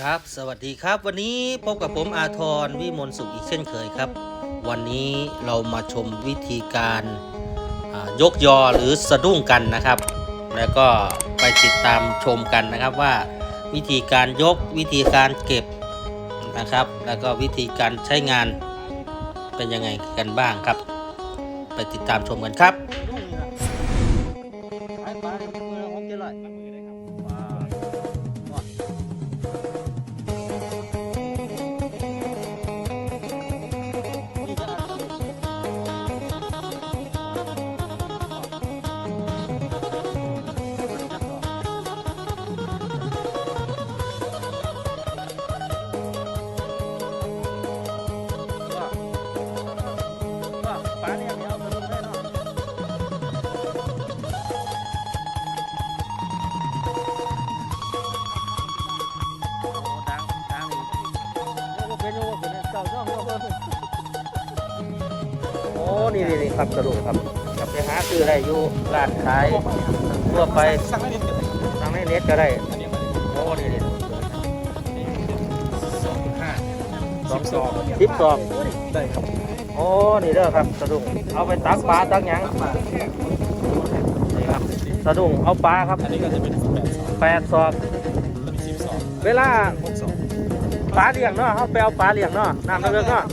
ครับสวัสดีครับ วันนี้พบกับผมอาทรวิมลสุขอีกเช่นเคยครับ วันนี้เรามาชมวิธีการยกยอหรือสะดุ้งกันนะครับ แล้วก็ไปติดตามชมกันนะครับว่า วิธีการยกวิธีการเก็บนะครับ แล้วก็วิธีการใช้งานเป็นยังไงกันบ้างครับ ไปติดตามชมกันครับ ครับกระดูกครับกลับไปหาซื้อได้อยู่ร้านขายทั่วไปสั่งได้นิดเดียวทางในเน็ตก็ได้อันนี้มันโอ้นี่นี่สองจุดห้าสองซองสิบซองได้ครับโอ้นี่เด้อครับสะดุ้งเอาไปตักปลาตักหยังนี่ครับสะดุ้งเอาปลาครับอันนี้ก็จะเป็นแปดสองแปดซอกอันนี้สิบสองเวลาหกสองปลาเลี้ยงเนาะเขาไปเอาปลาเลี้ยงเนาะน้ำเลือกเนาะ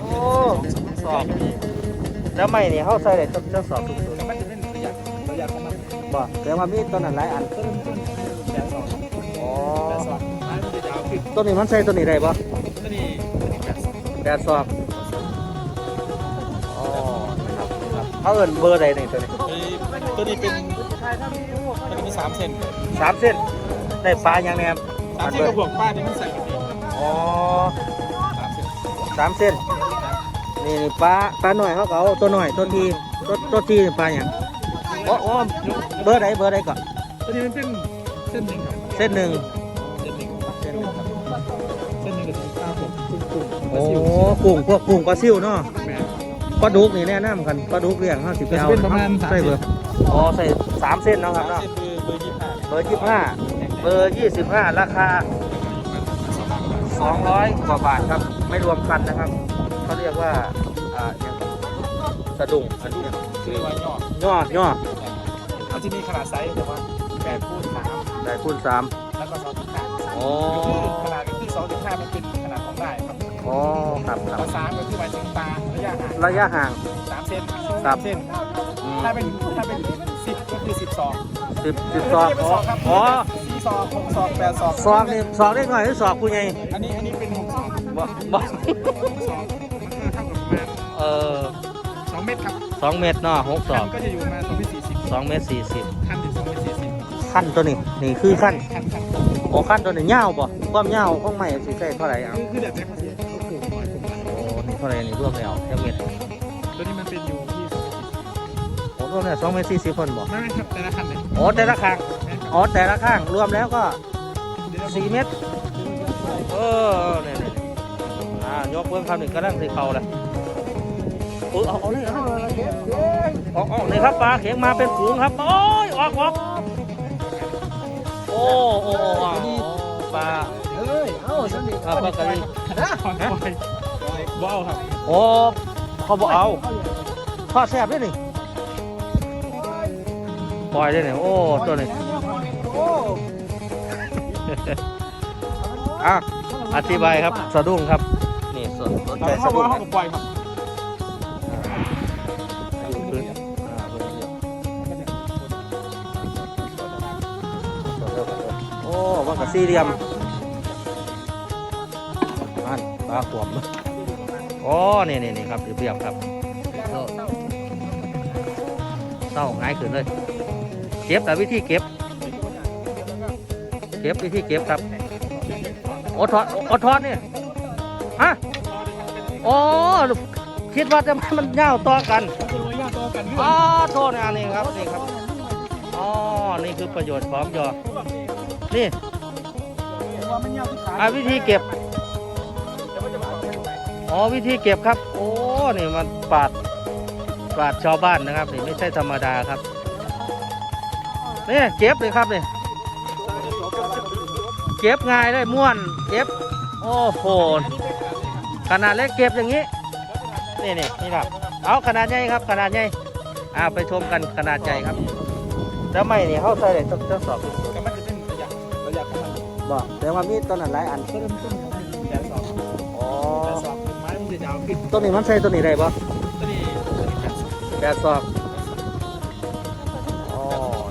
โอ้สอบ แล้วไม่นี่เขาใส่ได้ต้นเจ้าสอบทุกตัวมันจะเป็นประหยัดประหยัดของมันบ่แต่ว่ามีต้นนั้นหลายอันต้นต้นแปดสองอ๋อแปดสองไม้มันจะยาวขึ้นต้นนี้มันใส่ต้นนี้ได้บ่ตัวนี้ตัวนี้แปดสองแปดสอบอ๋อครับครับเขาเอิ้นเบอร์ใดนี่ตัวนี้ตัวนี้เป็นตัวนี้มีสามเซนสามเส้นได้ปลาอย่างแนมสามเซนกับบวกป้าที่มันใส่กันเองอ๋อสามเซนสามเส้น นี่นี่ปลาปลาหน่อยเขาก็เอาตัวหน่อยตัวทีตัวตัวทีนี่ปลาอย่างอ๋ออ๋อเบอร์ใดเบอร์ใดก่อนตัวนี้มันเป็นเส้นหนึ่งครับเส้นหนึ่งเส้นหนึ่งเส้นหนึ่งครับเส้นหนึ่งกับเส้นเก้าผมกุ้งกุ้งโอ้กุ้งพวกกุ้งปลาซิวเนาะแม่ปลาดุกนี่แนะนำกันปลาดุกเลี้ยงห้าสิบจะเอาเป็นประมาณสามใส่เซเบอร์นอ๋อใส่สามเส้นเนาะครับสามเนาะเซนคือเบอร์ยี่สิบห้าเบอร์ยี่สิบห้าเบอร์ยี่สิบห้าราคาสองร้อยกว่าบาทครับไม่รวมกันนะครับ เขาเรียกว่าอ่าอย่างสะดุ้งอันนี้คือว่ายอดย่อย่อมันจะมีขนาดไซส์แต่ว่าแปดคูณสามได้คูณสามแล้วก็สองจุดห้าอ๋อขนาดก็คือสองจุดห้ามันเป็นขนาดของได้ครับอ๋อครับครับภาษามก็คือหมายถึงตาระยะห่างระยะห่าง สามเซนครับเซนอืม ถ้าเป็นถ้าเป็นสิบก็คือสิบสองสิบสิบสองเป็นอ๋สอองครับอ๋อสี่สองหกสองแปดสองสองนี่สองได้หน่อยหรือสองคุณไงอันนี้อันนี้เป็นหกสอง บ่บ่หกสอง ออสองเมตรครับสองเมตรเนาะหกสคัองนก็จะอยู่ประมาณสองเมตรสี่สิบสองเมตรสี่สิบคันถึงสองเมตรสี่สิบขั้นตัวนี้นี่คือขั้นคันคันโอ้ขั้นตัวนี้ยาวป่ะความยาวของไม้สิใส่เท่าไหร่อะคือคือเดี๋ยวจะมาเสียเขาปลูกหน่อยผมโอ้นี่เท่าไหร่นี่รวมแล้วแค่เมตรตัวนี้มันเป็นอยู่ที่สองเมตรสี่สิบโอ้รวมแล้วสองเมตรสี่สิบคนบ่ไม่ไม่ครับแต่ละคันเลยโอ้แต่ละข้างอ๋อแต่ละข้างรวมแล้วก็สี่เมตร เออเนี่ยเนี่ยอ่ายกเบื้องคำหนึ่งกำลังสิเขาเลย เออเอาเอาเลยเอาเอาเออาเลยครับปลาเข็งมาเป็นฝูงครับ โอ้ยออกออกโอ้โอ้ปลาเอ้ยเอ้าฉันดิอ่าปลากระดีนะปล่อยปล่อยว้าวครับโอ้เขาบอกเอาทอดแซ่บด้วยนี่ปล่อยได้เนี่ยโอ้ตัวนี้อ้อะอธิบายครับสะดุ้งครับ นี่ส่วนสนใจสะดุ้งครับ โอ้มันกับสี่เหลี่ยมอันปลาขวมโอ้นี่นี่นี่ครับเรียบๆครับเออเศร้าง่ายขึ้นเลย เก็บแต่วิธีเก็บ เก็บวิธีเก็บครับโอทอดโอทอดนี่ฮะโอ้คิดว่าจะมันเง่าต่อกันคือระยะต่อกันอ๋อโทษนะนี่ครับนี่ครับอ๋อนี่คือประโยชน์ของยอ นี่ว่ามันยาวที่ขาอ่าวิธีเก็บ อ๋อวิธีเก็บครับ โอ้นี่มันปราดปราดชาวบ้านนะครับนี่ไม่ใช่ธรรมดาครับนี่เก็บเลยครับนี่เก็บง่ายเลยม้วนเก็บ โอ้โหขนาดเล็กเก็บอย่างนี้นี่นี่นี่ครับเอาขนาดใหญ่ครับ ขนาดใหญ่อ่าไปชมกันขนาดใหญ่ครับแล้วไม่นี่เขาใส่เลยต้องทดสอบ บอกแต่ว่ามีต้นนั้นหลายอันก็เริ่มต้นจากแสนสองอ๋อแสนสองไม้มันจะยาวขึ้นต้นนี้มันใส่ต้นนี้ได้ปะตัวนี้ตัวนี้แปดสิบแปดสอบอ๋อ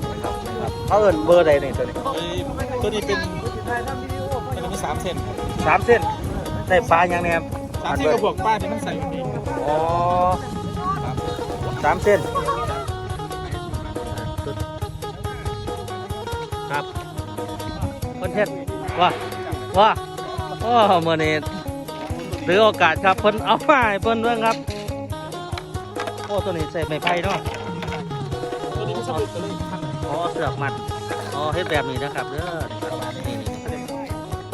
นี่ครับนี่ครับเขาเอินเบอร์ใดนี่ตัวนี้เอ้ยตัวนี้เป็นมันจะมีสามเซนสามเส้นได้ปลาอย่างเนี้ยครับสามเซนก็บวกป้าที่มันใส่อยู่นี่อ๋อสามเส้นครับเพิ่นเฮ็ด ว่าว่าโอ้เมื่อนี้หรือโอกาสครับเพิ่นเอามาให้เพิ่นเบิ่งครับโอ้ตัวนี้ใส่ไม้ไผ่เนาะตัวนี้มันสำเร็จตัวนี้ทำอ๋อเสือกมัดอ๋อเฮ็ดแบบนี้นะครับเด้อนี่นี่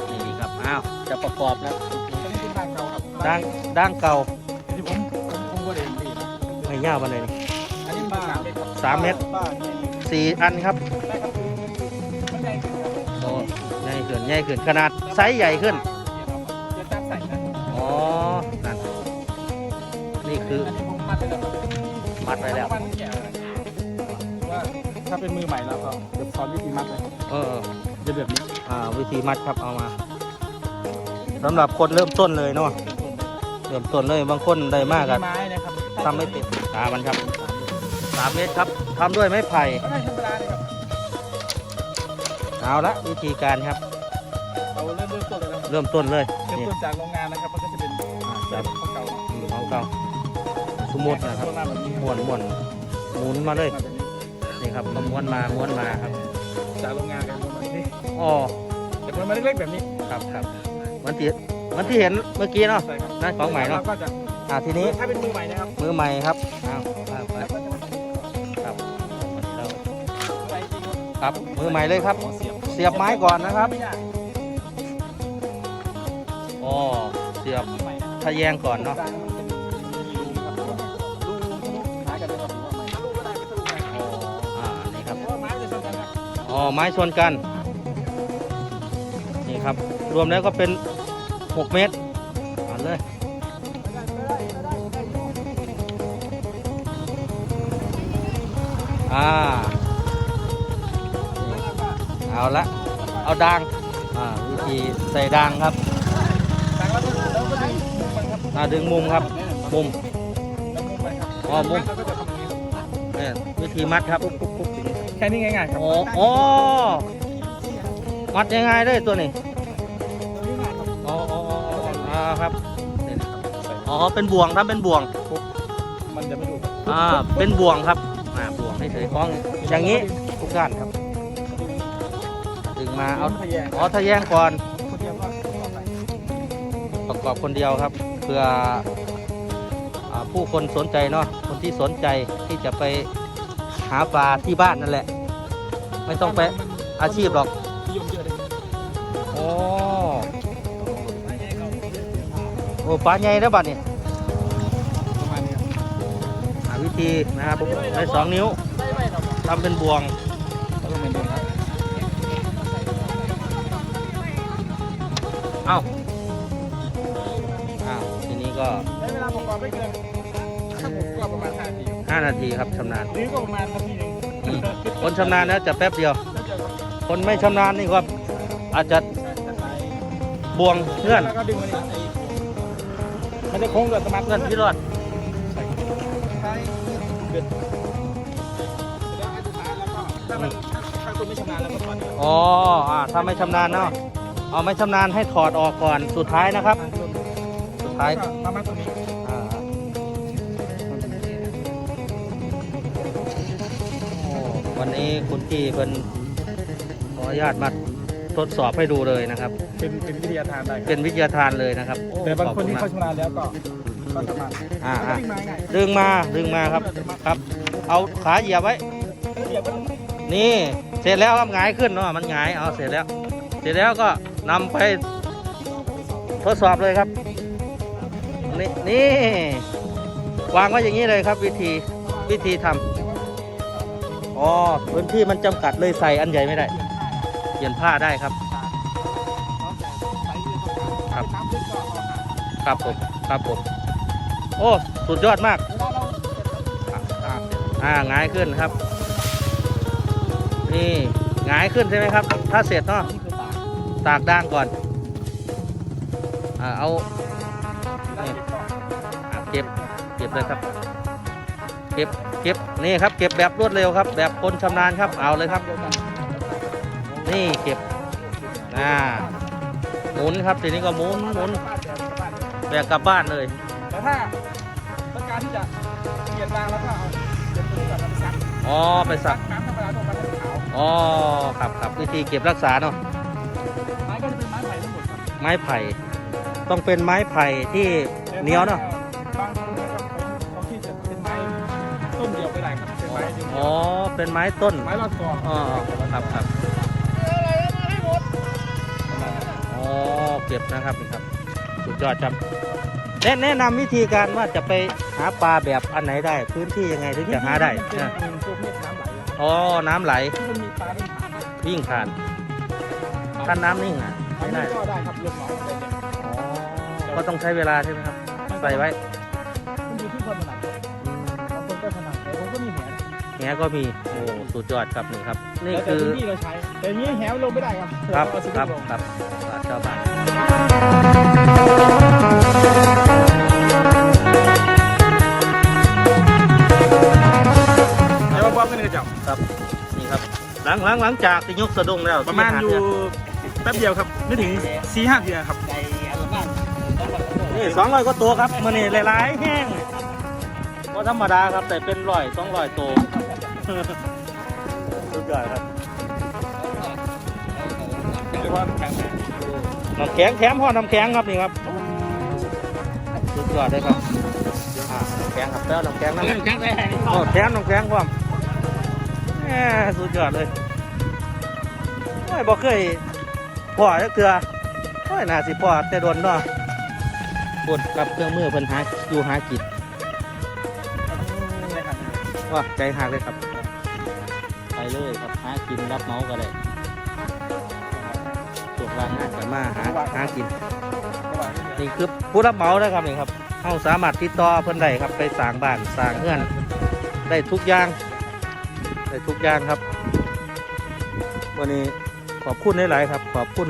นี่นี่ครับอ้าวจะประกอบแล้วตัวนี้เป็นทางเก่าครับด่างด่างเก่าที่ผมผมผมก็เรียนดีนะไม่ยาวปานใดนี่อันนี้ป้าสามเมตรป้าเนี่ยสี่อันครับ ใหญ่ขึ้นใหญ่ขึ้นขนาดไซส์ใหญ่ขึ้น จะตั้งใส่นะอ๋อนั่นนี่คืออันนี้ผมมัดไปแล้วครับมัดไว้แล้ว มัดแก่ว่าถ้าเป็นมือใหม่แล้วก็เดี๋ยวสอนวิธีมัดเลยเออ จะแบบนี้อ่า วิธีมัดครับเอามาสำหรับคนเริ่มต้นเลยเนาะ เริ่มต้นเลยบางคนได้มากอะไม้นะครับทำไม่เป็นตามันครับสามเมตรครับทำด้วยไม้ไผ่ก็ได้ธรรมดาเลยครับ เอาละวิธีการครับเราเริ่ม เริ่มต้นเลยนะครับเริ่มต้นเลยเริ่มนี่ต้นจากโรงงานนะครับมันก็จะเป็นอ่าแบจับบของเก่าอืมของเก่าสมมุตินะครับโงงานแบบนี้ม้วนม้วนหมุนมาเลยมาแบบนี้นี่ครับก็ม้วนมาม้วนมาครับจากโรงงานกันมาแบบนี้อ๋อแต่มันมาเล็กๆแบบนี้ครับครับมันที่มันที่เห็นเมื่อกี้เนาะใช่ครับนั่นของใหม่เนอะแล้วก็จะอ่าทีนี้ถ้าเป็นมือใหม่นะครับมือใหม่ครับอ้าวว่าไปแล้วก็จะครับเราใส่จริงครับมือใหม่เลยครับ เสียบเสียบไม้ก่อนนะครับไม่ยาก อ๋อเสียบทะแยงก่อนเนาะองลูกก็ได้อ่านี่ครับเพราะว่าไม้จะชนกันนะอ๋อไม้ชนกัน นี่ครับ รวมแล้วก็เป็น 6 เมตรอ่านเลยอ่าเอาละเอาดังอ่าวิธีใส่ดังครับ มันครับอ่าดึงมุมครับ มุมแล้วมุมไปครับอ๋อมุมแล้วก็จะทำอย่างนี้ครับเนี่ยวิธีมัดครับ แค่นี้ง่ายๆครับโอ้โอ้มัดยังไงเลยตัวนี้ตัวนี้ง่ายครับอ๋ออ๋ออ๋ออ๋อครับนี่นะครับอ๋อเป็นบ่วงครับเป็นบ่วง มันจะไม่ดูครับอ่าเป็นบ่วงครับอ่าบ่วงให้เฉยคล้องอย่างนี้ทุกด้านครับดึงมาเอาทะแยงอ๋อทะแยงก่อนคนเดียวก็ต่อไปประกอบคนเดียวครับเพื่ออผู้คนสนใจเนาะคนที่สนใจที่จะไปหาปลาที่บ้านนั่นแหละ ไม่ต้องไปอาชีพหรอกโอ้โอ้ปลาใหญ่แล้วบัดนี่ประมาณนี้ครับหาวิธีนะครับใช้สองนิ้วทำเป็นบ่วงเหมือนเดิมครับเอ้าอ้า ก็ใช้เวลาประกอบไม่เกินถ้าผมก็ประมาณ5นาที5นาทีครับชำนาญหรือก็ประมาณนาทีหนึ่งอืมคนชำนาญนะจะแป๊บเดียวแล้วเจอครับคนไม่ชำนาญนี่ก็อาจจะจะใช้บ่วงเพื่อนแล้วก็ดึงมันนี่มันจะโค้งกับสมาร์ทเพื่อนพี่รอดใช่ใช้เดือดแล้วอันสุดท้ายแล้วก็ถ้ามันถ้าคุณไม่ชำนาญแล้วก็ถอดอ๋ออ่าถ้าไม่ชำนาญเนาะเอาไม่ชำนาญให้ถอดออกก่อนสุดท้ายนะครับสุด ท้ายก็มามาตรงนี้อ่าโอ้วันนี้คุณพี่เพิ่นขออนุญาตมาทดสอบให้ดูเลยนะครับ เป็นเป็นวิทยาทานได้ครับเป็นวิทยาทานเลยนะครับโอ้แต่บางคนที่ขเขาอบณมชำนาญแล้วก็ก็สามารถอ่าก็อ่าวิ่งมาง่ายดึงมาดึงมาครับครับ เอาขาเหยียบไว้เหยียบไว้ตรงนี้นี่เสร็จแล้วครับหงายขึ้นเนาะมันหงายเอาเสร็จแล้ว เสร็จแล้วก็นำไปทดสอบเลยครับ นี่นี่ วางไว้อย่างนี้เลยครับ วิธีวิธีทำอ๋อพื้นที่มันจำกัดเลยใส่อันใหญ่ไม่ได้เปลี่ยนผ้าได้ครับ ครับครับผมครับผมโอ้สุดยอดมากอ่าอ่ายขึ้นครับ นี่หงายขึ้นใช่ไหมครับ ถ้าเสร็จเนาะตากตากด่างก่อนอ่าเอา เก็บเลยครับ เก็บเก็บนี่ครับ เก็บแบบรวดเร็วครับ แบบคนชำนาญครับเอาเลยครับเดียวกันนี่เก็บอ่าหมุนครับทีนี้ก็หมุนหมุนบ้านเดียวกับบ้านเดียวแบกกลับบ้านเลยแต่ถ้าต้องการที่จะเปลี่ยนรางแล้วก็เอาเดี๋ยวตัวนี้ก่อนเราไปซักอ๋อไปสักน้ำธรรมดาตัวมันจะขาวอ๋อครับครับวิธีเก็บรักษาเนาะไม้ก็จะเป็นไม้ไผ่ทั้งหมดครับไม้ไผ่ต้องเป็นไม้ไผ่ที่เหนียวเนาะ อ๋อ เป็นไม้ต้น ไม้รอดคออ๋อ ครับครับอ๋อ เก็บนะครับนี่ครับ สุดยอดครับแนะแนะนำวิธีการว่าจะไปหาปลาแบบอันไหนได้ พื้นที่ยังไงถึงจะหาได้เป็นนะเป็นพวกเม็ดน้ำไหลอะอ๋อ น้ำไหลที่มันมีปลาเป็นผ่านวิ่งผ่านถ้าน้ำนิ่งอะอันไม่นี้ได้ก็ได้ครับเรื่องหนองอะไรเนี่ยอ๋อก็ต้องใช้เวลาใช่ไหมครับ ใส่ไว้ หก็มีโอ้สุดยอดครับนี่ครับ นี่แล้วแต่คือพื้นที่เราใช้ แต่นี้แหวลงไม่ได้ครับครับเอาสิครับลง ครับปลาชาวบ้านเดี๋ยวมาบอกกันเลยจ้ะครับนี่ครับ หลังหลังหลังจากที่ยกสะดุ้งแล้วประมาณอยู่ที่หดแป๊บเดียวครับ ไม่ถึงสี่ห้าเดือนครับเนี่ยนี่สองร้อยก็ตัวครับมันนี่หลายๆแห้งก็ธรรมดาครับแต่เป็นร้อยสองร้อยตัว สุดยอดครับเรียกว่าแข็งแรงน้ำแข็งแถมห่อน้ำแข็งครับนี่ครับสุดยอดเลยครับอ่าน้ำแข็งครับแล้วน้ำแข็งน้ำแข็งแรงโอ้แถมน้ำแข็งความแหมสุดยอดเลยโอ้ยบ่เคยพ่อจักเทื่อโอ้ยน่าสิพ่อแต่โดนเนาะปวดกับเครื่องมือเพิ่นหาอยู่หากินว่าใจหักเลยครับ กินรับเมาส์ก็ได้ตกวางงานกันมาหาหากิน นี่คือผู้รับเหมานะครับนี่ครับเราสามารถติดต่อเพิ่อนได้ครับไปสร้างบ้านสร้างเงื่อนได้ทุกอย่างได้ทุกอย่างครับ วันนี้ขอบคุณหลายๆครับ ขอบคุณ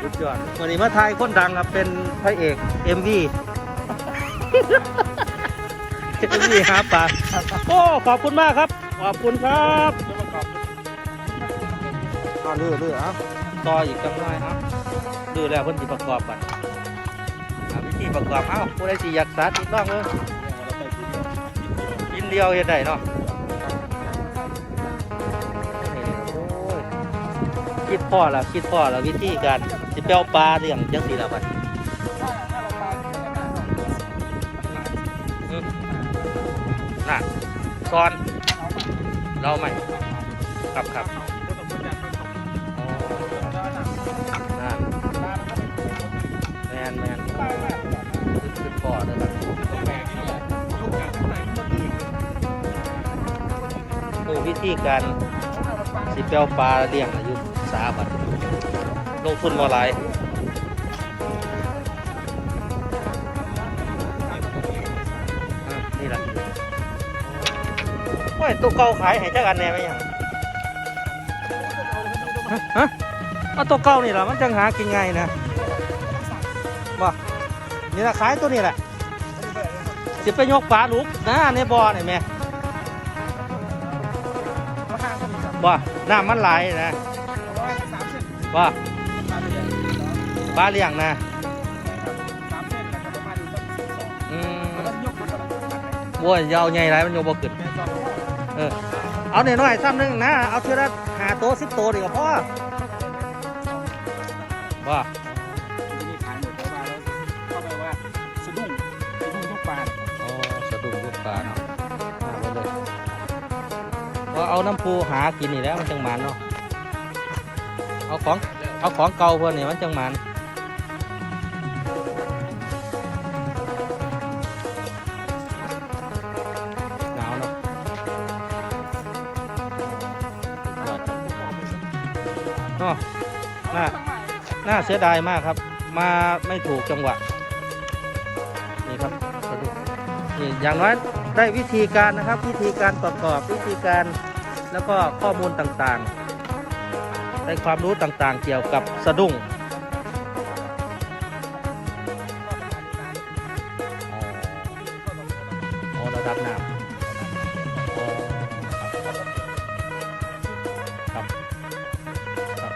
สุดยอดวันนี้มาทายคนดังครับเป็นพระเอก MV MV หาปลาโอ้ขอบคุณมากครับ ขอบคุณครับ เอาเรื่อยเรื่อยเอาต่ออีกจังหน่อยเอาดูแล้วเพิ่นสิประกอบกันวิธีประกอบเอาผู้ใดสิอยากสาธิตลองเลยกินเดียวเฮ็ดได้เนาะโอ้ยคิดพ่อละคิดพ่อละวิธีการสิเปียวปลาเลี้ยงจังสีละบัดน่ะซ้อนเราใหม่ครับครับ นแมนคิดคิดพ่อเลยครับคือวิธีการสิเปียวปลาเลี้ยงอายุสาบัดลงทุนมาหลายนี่แหละโอ้ยตัวเก่าขายให้จักอันแน่ไหมยังฮะเอาตัวเก่านี่แหละมันจังหากินไงนะ นี่แหละขายตัวนี้แหละสิไปยกปลาลูกนะในบ่อนี่แม่ว่าน้ำมันไหลายนะว่ปลาเลี้ยงนะอืมโว้ยาวใหญ่ไรมันโยบขึ้นเอาหน่อยซ้ำหนึงนะ เอาเท่าละหาโตสิบโตดีกว่าพ่อว่า เอาน้ำปูหากินนี่แล้วมันจังหมันเนาะเอาของเอาของเก่าเพื่อนนี่มันจังหมันหนาวเนาะอดเนาะน่าน่าเสียดายมากครับ มาไม่ถูกจังหวะนี่ครับสะดุ้งนี่อย่างน้อยได้วิธีการนะครับ วิธีการประกอบวิธีการ แล้วก็ข้อมูลต่างๆ ได้ความรู้ต่างๆ เกี่ยวกับสะดุ้งอ๋อระดับน้ำครับครับ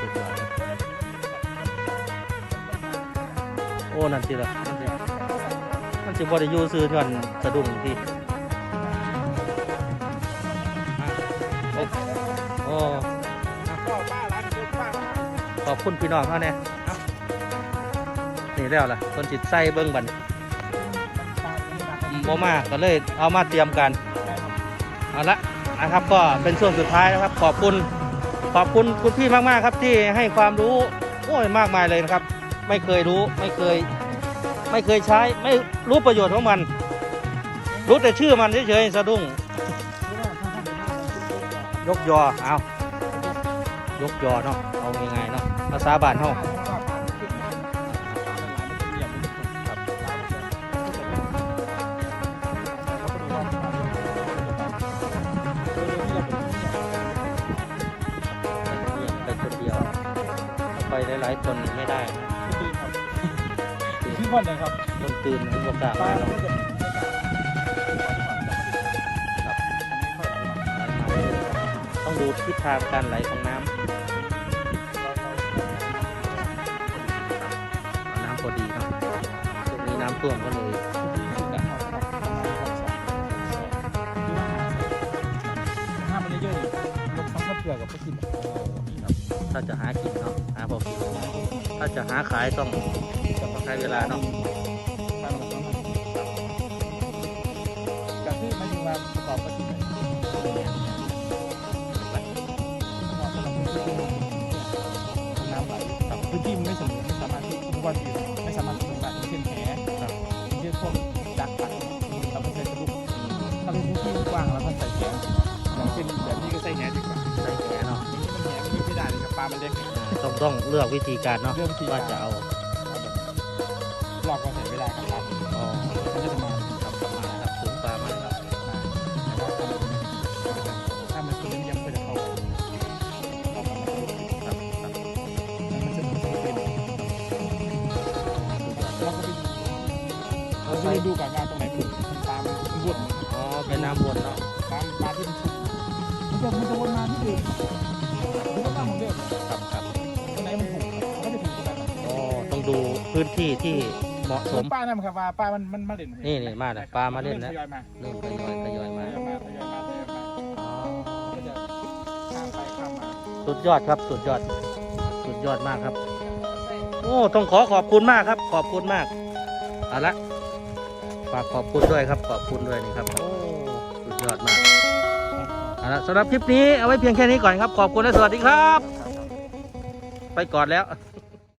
สุดยอดโอ้ นั่นสิละนั่นสิมันสิบ่ได้อยู่ซื้อก่อนสะดุ้งที่ โอ้ขอบคุณพี่น้องเขาเนี่ยนี่แล้วล่ะคนจิตใส่เบิ้งบันโมมาก็เลยเอามาเตรียมกันเอาละนะครับก็เป็นช่วงสุดท้ายนะครับ ขอบคุณขอบคุณคุณพี่มากๆครับที่ให้ความรู้โอ้ยมากมายเลยนะครับ ไม่เคยรู้ไม่เคย ไม่เคยใช้ไม่รู้ประโยชน์ของมัน รู้แต่ชื่อมันเฉยๆสะดุ้ง ยกยอเอายกยอเนาะเอายังไงเนาะภาษาบ้านเฮาไปคนเดียวไปหลายๆคนไม่ได้นะที่คนเลยครับคนตื่นมันก็กาป้ามาเราแล้ว ดูทิศทางการไหลของน้ำน้ำพอดีครับช่วงนี้น้ำท่วมก็เลยห้ามมันเยอะๆยกสองข้าวเปลือกกับข้าวกินถ้าจะหากินเนาะหาพอกินถ้าจะหาขายต้องต้องใช้เวลาเนาะามารถที่ทุกวันที่ไม่สามารถที่จะเช่นแผลเช่นพวกดักปัดเราไม่ใช่กระดูกถ้าเป็นพื้นที่กว้างเราก็ใส่แผลอย่างเช่นแบบนี้ก็ใส่แหดีกว่าใช้แหเนาะนี่มันแหมันไม่ได้เลยครับปลามันเล็กต้องต้องเลือกวิธีการเนาะเรื่องที่ว่าจะเอาลอกก็ใส่ไม่ได้ครับ ก่อนว่าตรงไหนคือปลามันวนอ๋อเป็นน้ำวนเนาะปลาปลาที่มันชุบมันจะมันจะวนมาที่อื่นมันก็มาเหมือนเดิมครับครับตรงไหนมันถูกมันก็จะถูกตรงนั้นอ๋อต้องดูพื้นที่ที่เหมาะสมป้านั่นครับว่าป้ามันมันมาเล่นนี่นี่มาแล้วปลามาเล่นแล้วทยอยมาเริ่มทยอยทยอยทมายอยมาทยอยมาทยอยมาไปข้ามมาสุดยอดครับสุดยอดสุดยอดมากครับ โอ้ต้องขอขอบคุณมากครับ ขอบคุณมากเอาละ ฝากขอบคุณด้วยครับขอบคุณด้วยนี่ครับโอ้สุดยอดมากเอาละสำหรับคลิปนี้เอาไว้เพียงแค่นี้ก่อนครับ ขอบคุณและสวัสดีครับ ไปก่อนแล้ว